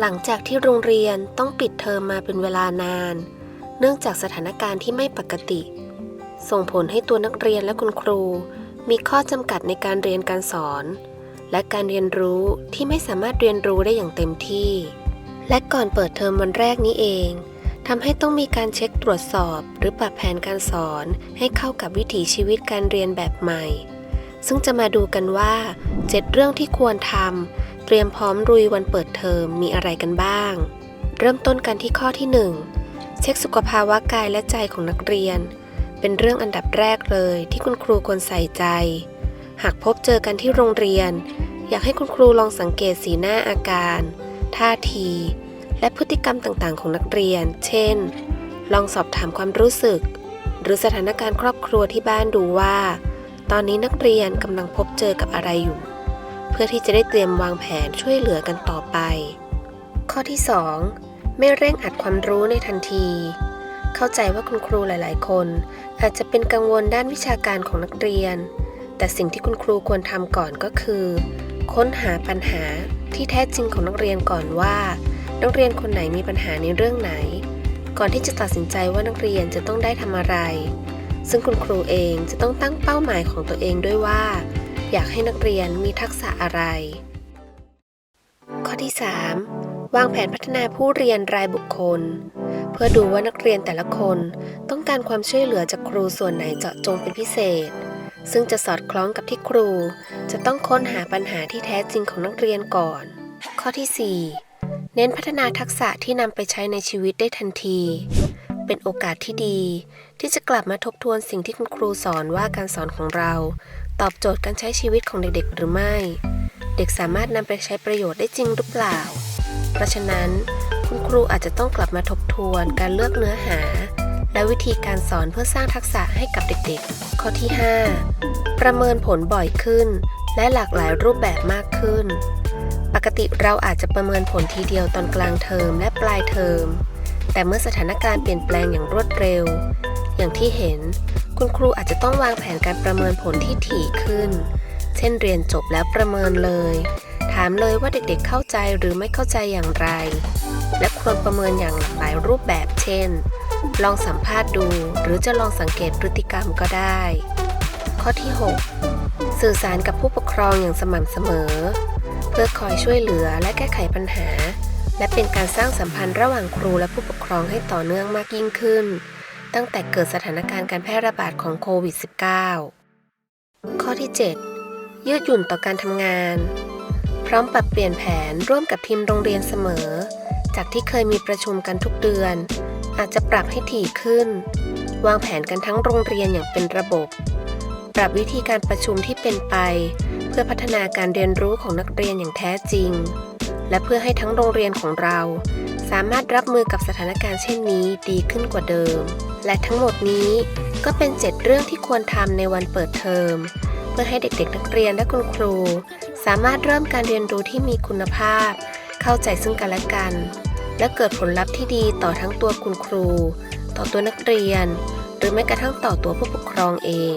หลังจากที่โรงเรียนต้องปิดเทอมมาเป็นเวลานาน เนื่องจากสถานการณ์ที่ไม่ปกติ ส่งผลให้ตัวนักเรียนและคุณครู มีข้อจำกัดในการเรียนการสอน และการเรียนรู้ที่ไม่สามารถเรียนรู้ได้อย่างเต็มที่ และก่อนเปิดเทอมวันแรกนี้เองทำให้ต้องมีการเช็คตรวจสอบ หรือปรับแผนการสอนให้เข้ากับวิถีชีวิตการเรียนแบบใหม่ ซึ่งจะมาดูกันว่า 7 เรื่องที่ควรทำ เตรียมพร้อมรุยวันเปิดเทอมมีอะไรกันบ้าง เริ่มต้นกันที่ข้อที่ 1 เช็คสุขภาวะกายและใจของนักเรียน เป็นเรื่องอันดับแรกเลยที่คุณครูควรใส่ใจ หากพบเจอกันที่โรงเรียน อยากให้คุณครูลองสังเกตสีหน้าอาการ ท่าที และพฤติกรรมต่างๆ ของนักเรียน เช่น ลองสอบถามความรู้สึก หรือสถานการณ์ครอบครัวที่บ้านดูว่า ตอนนี้นักเรียนกำลังพบเจอกับอะไรอยู่ เพื่อที่จะได้เตรียมวางแผนช่วยเหลือกันต่อไป ข้อที่ 2 ไม่เร่งอัดความรู้ในทันที เข้าใจว่าคุณครูหลาย ๆ คน อาจจะเป็นกังวลด้านวิชาการของนักเรียน แต่สิ่งที่คุณครูควรทำก่อนก็คือ ค้นหาปัญหาที่แท้จริงของนักเรียนก่อนว่า นักเรียนคนไหนมีปัญหาในเรื่องไหน ก่อนที่จะตัดสินใจว่านักเรียนจะต้องได้ทำอะไร ซึ่งคุณครูเองจะต้องตั้งเป้าหมายของตัวเองด้วยว่า อยากให้นักเรียนมีทักษะอะไร ข้อที่ 3 วางแผนพัฒนาผู้เรียนรายบุคคล เพื่อดูว่านักเรียนแต่ละคนต้องการความช่วยเหลือจากครูส่วนไหนเจาะจงเป็นพิเศษ ซึ่งจะสอดคล้องกับที่ครู จะต้องค้นหาปัญหาที่แท้จริงของนักเรียนก่อน ข้อที่ 4 เน้นพัฒนาทักษะที่นำไปใช้ในชีวิตได้ทันที เป็นโอกาสที่ดี ที่จะกลับมาทบทวนสิ่งที่คุณครูสอนว่าการสอนของเรา ตอบโจทย์การใช้ชีวิตของเด็กๆ หรือไม่ เด็กสามารถนำไปใช้ประโยชน์ได้จริงหรือเปล่า เพราะฉะนั้น คุณครูอาจจะต้องกลับมาทบทวนการเลือกเนื้อหา และวิธีการสอนเพื่อสร้างทักษะให้กับเด็กๆ ข้อที่ 5 ประเมินผลบ่อยขึ้น และหลากหลายรูปแบบมากขึ้น ปกติเราอาจจะประเมินผลทีเดียวตอนกลางเทอมและปลายเทอม แต่เมื่อสถานการณ์เปลี่ยนแปลงอย่างรวดเร็ว อย่างที่เห็น คุณครูอาจจะต้องวางแผนการประเมินผลที่ถี่ขึ้น เช่นเรียนจบแล้วประเมินเลย ถามเลยว่าเด็กๆเข้าใจหรือไม่เข้าใจอย่างไร และควรประเมินอย่างหลากหลายรูปแบบ เช่น ลองสัมภาษณ์ดู หรือจะลองสังเกตพฤติกรรมก็ได้ ข้อที่ 6 สื่อสารกับผู้ปกครองอย่างสม่ำเสมอ เพื่อคอยช่วยเหลือและแก้ไขปัญหา และเป็นการสร้างสัมพันธ์ระหว่างครูและผู้ปกครองให้ต่อเนื่องมากยิ่งขึ้น ตั้งแต่เกิดสถานการณ์การแพร่ระบาดของโควิด -19 ข้อที่ 7 ยืดหยุ่นต่อการทำงาน พร้อมปรับเปลี่ยนแผนร่วมกับทีมโรงเรียนเสมอ จากที่เคยมีประชุมกันทุกเดือน อาจจะปรับให้ถี่ขึ้น วางแผนกันทั้งโรงเรียนอย่างเป็นระบบ ปรับวิธีการประชุมที่เป็นไป เพื่อพัฒนาการเรียนรู้ของนักเรียนอย่างแท้จริง และเพื่อให้ทั้งโรงเรียนของเรา สามารถรับมือกับสถานการณ์เช่นนี้ดีขึ้นกว่าเดิม และทั้งหมดนี้ก็เป็น 7 เรื่องที่ควรทำในวันเปิดเทอม เพื่อให้เด็กๆ นักเรียนและคุณครู สามารถเริ่มการเรียนรู้ที่มีคุณภาพ เข้าใจซึ่งกันและกัน และเกิดผลลัพธ์ที่ดีต่อทั้งตัวคุณครู ต่อตัวนักเรียน หรือแม้กระทั่งต่อตัวผู้ปกครองเอง